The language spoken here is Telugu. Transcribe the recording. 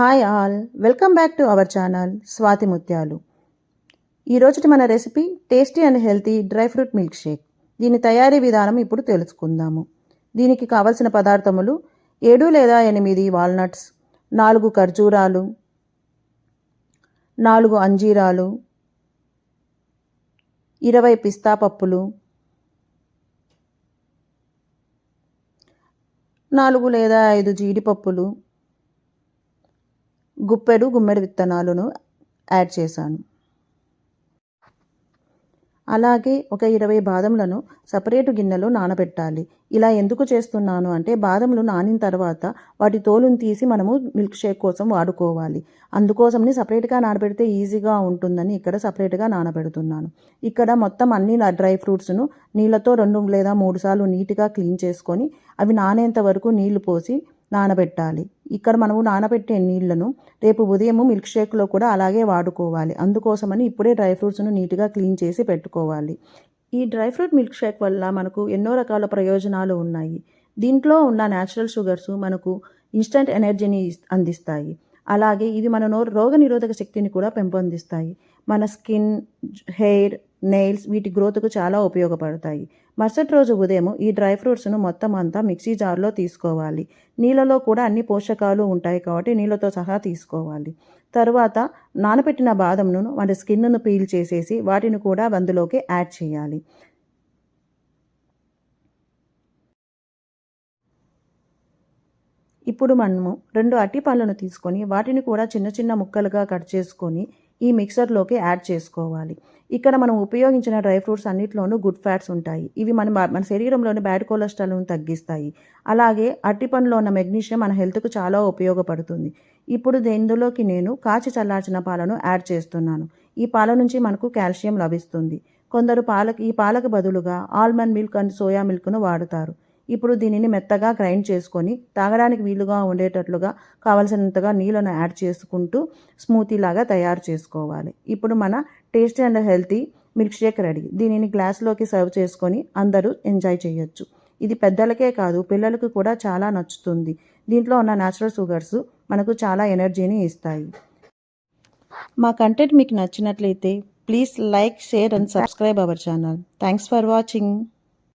Hi all welcome back to our channel Swathi Muthyalu ఈరోజుటి మన recipe tasty and healthy dry fruit milkshake దీని తయారీ విధానం ఇప్పుడు తెలుసుకుందాము. దీనికి కావలసిన పదార్థములు ఏడు లేదా ఎనిమిది వాల్నట్స్ నాలుగు ఖర్జూరాలు నాలుగు అంజీరాలు ఇరవై పిస్తా పప్పులు నాలుగు లేదా ఐదు జీడిపప్పులు గుప్పెడు గుమ్మెడు విత్తనాలను యాడ్ చేశాను. అలాగే ఒక ఇరవై బాదంలను సపరేటు గిన్నెలో నానబెట్టాలి. ఇలా ఎందుకు చేస్తున్నాను అంటే బాదంలు నానిన తర్వాత వాటి తోలును తీసి మనము మిల్క్ షేక్ కోసం వాడుకోవాలి. అందుకోసమని సపరేట్గా నానబెడితే ఈజీగా ఉంటుందని ఇక్కడ సపరేట్గా నానబెడుతున్నాను. ఇక్కడ మొత్తం అన్ని డ్రై ఫ్రూట్స్ను నీళ్ళతో రెండు లేదా మూడు సార్లు నీట్గా క్లీన్ చేసుకొని అవి నానేంత వరకు నీళ్ళు పోసి నానబెట్టాలి. ఇక్కడ మనము నానబెట్టే నీళ్ళను రేపు ఉదయం మిల్క్ షేక్లో కూడా అలాగే వాడుకోవాలి. అందుకోసమని ఇప్పుడే డ్రై ఫ్రూట్స్ను నీట్గా క్లీన్ చేసి పెట్టుకోవాలి. ఈ డ్రై ఫ్రూట్ మిల్క్ షేక్ వల్ల మనకు ఎన్నో రకాల ప్రయోజనాలు ఉన్నాయి. దీంట్లో ఉన్న న్యాచురల్ షుగర్స్ మనకు ఇన్స్టంట్ ఎనర్జీని అందిస్తాయి. అలాగే ఇవి మన రోగ రోగనిరోధక శక్తిని కూడా పెంపొందిస్తాయి. మన స్కిన్ హెయిర్ నెయిల్స్ వీటి గ్రోత్కు చాలా ఉపయోగపడతాయి. మరుసటి రోజు ఉదయం ఈ డ్రై ఫ్రూట్స్ను మొత్తం అంతా మిక్సీ జార్లో తీసుకోవాలి. నీళ్ళలో కూడా అన్ని పోషకాలు ఉంటాయి కాబట్టి నీళ్ళతో సహా తీసుకోవాలి. తర్వాత నానబెట్టిన బాదంను వాటి స్కిన్ను పీల్ చేసేసి వాటిని కూడా అందులోకి యాడ్ చేయాలి. ఇప్పుడు మనము రెండు అట్టి పళ్ళను తీసుకొని వాటిని కూడా చిన్న చిన్న ముక్కలుగా కట్ చేసుకొని ఈ మిక్సర్లోకి యాడ్ చేసుకోవాలి. ఇక్కడ మనం ఉపయోగించిన డ్రై ఫ్రూట్స్ అన్నిటిలోనూ గుడ్ ఫ్యాట్స్ ఉంటాయి. ఇవి మన మన శరీరంలోని బ్యాడ్ కొలెస్ట్రాల్ను తగ్గిస్తాయి. అలాగే అట్టి పండులో ఉన్న మెగ్నీషియం మన హెల్త్కు చాలా ఉపయోగపడుతుంది. ఇప్పుడు ఇందులోకి నేను కాచి చల్లార్చిన పాలను యాడ్ చేస్తున్నాను. ఈ పాల నుంచి మనకు కాల్షియం లభిస్తుంది. కొందరు పాలకు ఈ పాలకు బదులుగా ఆల్మండ్ మిల్క్ అండ్ సోయా మిల్క్ను వాడుతారు. ఇప్పుడు దీనిని మెత్తగా గ్రైండ్ చేసుకొని తాగడానికి వీలుగా ఉండేటట్లుగా కావలసినంతగా నీళ్ళను యాడ్ చేసుకుంటూ స్మూతీ లాగా తయారు చేసుకోవాలి. ఇప్పుడు మన tasty and healthy milkshake ready. దీనిని గ్లాస్లోకి సర్వ్ చేసుకొని అందరూ ఎంజాయ్ చేయొచ్చు. ఇది పెద్దలకే కాదు పిల్లలకు కూడా చాలా నచ్చుతుంది. దీంట్లో ఉన్న న్యాచురల్ షుగర్స్ మనకు చాలా ఎనర్జీని ఇస్తాయి. మా కంటెంట్ మీకు నచ్చినట్లయితే please like share and subscribe our channel. Thanks for watching.